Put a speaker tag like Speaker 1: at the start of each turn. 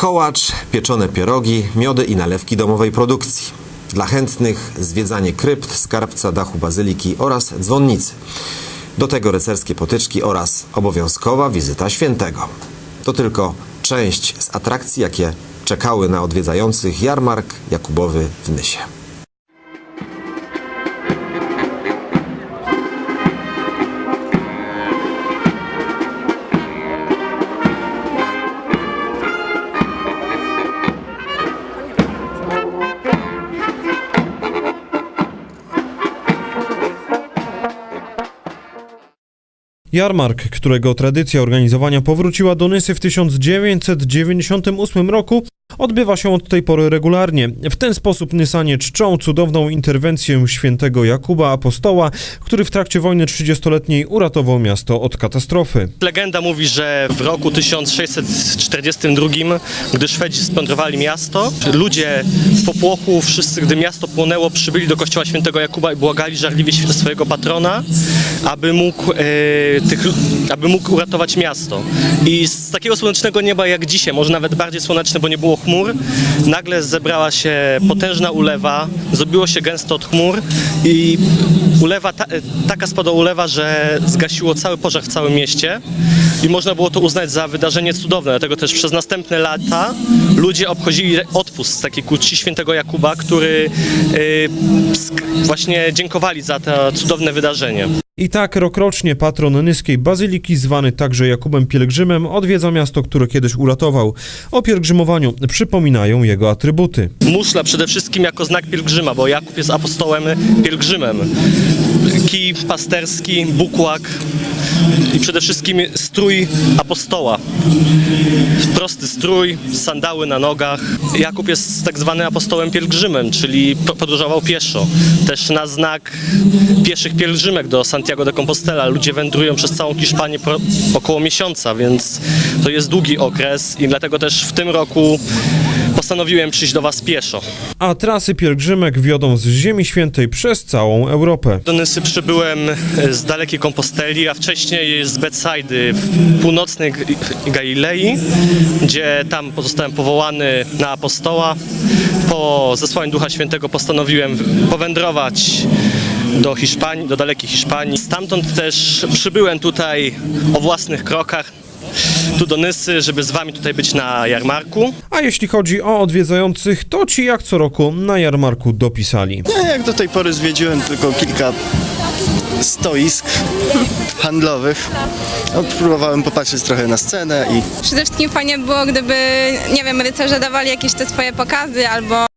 Speaker 1: Kołacz, pieczone pierogi, miody i nalewki domowej produkcji. Dla chętnych zwiedzanie krypt, skarbca, dachu bazyliki oraz dzwonnicy. Do tego rycerskie potyczki oraz obowiązkowa wizyta świętego. To tylko część z atrakcji, jakie czekały na odwiedzających jarmark Jakubowy w Nysie.
Speaker 2: Jarmark, którego tradycja organizowania powróciła do Nysy w 1998 roku, odbywa się od tej pory regularnie. W ten sposób Nysanie czczą cudowną interwencję świętego Jakuba Apostoła, który w trakcie wojny 30-letniej uratował miasto od katastrofy.
Speaker 3: Legenda mówi, że w roku 1642, gdy Szwedzi splądrowali miasto, ludzie w popłochu, wszyscy, gdy miasto płonęło, przybyli do kościoła świętego Jakuba i błagali żarliwie swojego patrona, aby mógł, e, tych, aby mógł uratować miasto. I z takiego słonecznego nieba jak dzisiaj, może nawet bardziej słoneczne, bo nie było chmur, nagle zebrała się potężna ulewa, zrobiło się gęsto od chmur i ulewa, ta, taka spadła ulewa, że zgasiło cały pożar w całym mieście i można było to uznać za wydarzenie cudowne. Dlatego też przez następne lata ludzie obchodzili odpust z takiej ku czci świętego Jakuba, który sk- właśnie dziękowali za to cudowne wydarzenie.
Speaker 2: I tak rokrocznie patron Nyskiej Bazyliki, zwany także Jakubem Pielgrzymem, odwiedza miasto, które kiedyś uratował. O pielgrzymowaniu przypominają jego atrybuty.
Speaker 3: Muszla przede wszystkim jako znak pielgrzyma, bo Jakub jest apostołem pielgrzymem. Kij pasterski, bukłak i przede wszystkim strój apostoła. Prosty strój, sandały na nogach. Jakub jest tak zwany apostołem pielgrzymem, czyli po- podróżował pieszo. Też na znak pieszych pielgrzymek do Santiago de Compostela. Ludzie wędrują przez całą Hiszpanię około miesiąca, więc to jest długi okres i dlatego też w tym roku postanowiłem przyjść do Was pieszo.
Speaker 2: A trasy pielgrzymek wiodą z Ziemi Świętej przez całą Europę.
Speaker 3: Do Nysy przybyłem e, z dalekiej Komposteli, a wcześniej z Betsaidy w północnej Galilei, gdzie tam zostałem powołany na apostoła. Po zesłaniu Ducha Świętego postanowiłem powędrować do Hiszpanii, do dalekiej Hiszpanii. Stamtąd też przybyłem tutaj o własnych krokach, tu do Nysy, żeby z Wami tutaj być na jarmarku.
Speaker 2: A jeśli chodzi o odwiedzających, to ci jak co roku na jarmarku dopisali.
Speaker 4: Ja jak do tej pory zwiedziłem tylko kilka stoisk handlowych. No, próbowałem popatrzeć trochę na scenę i
Speaker 5: Przede wszystkim fajnie było, gdyby, nie wiem, rycerze dawali jakieś te swoje pokazy albo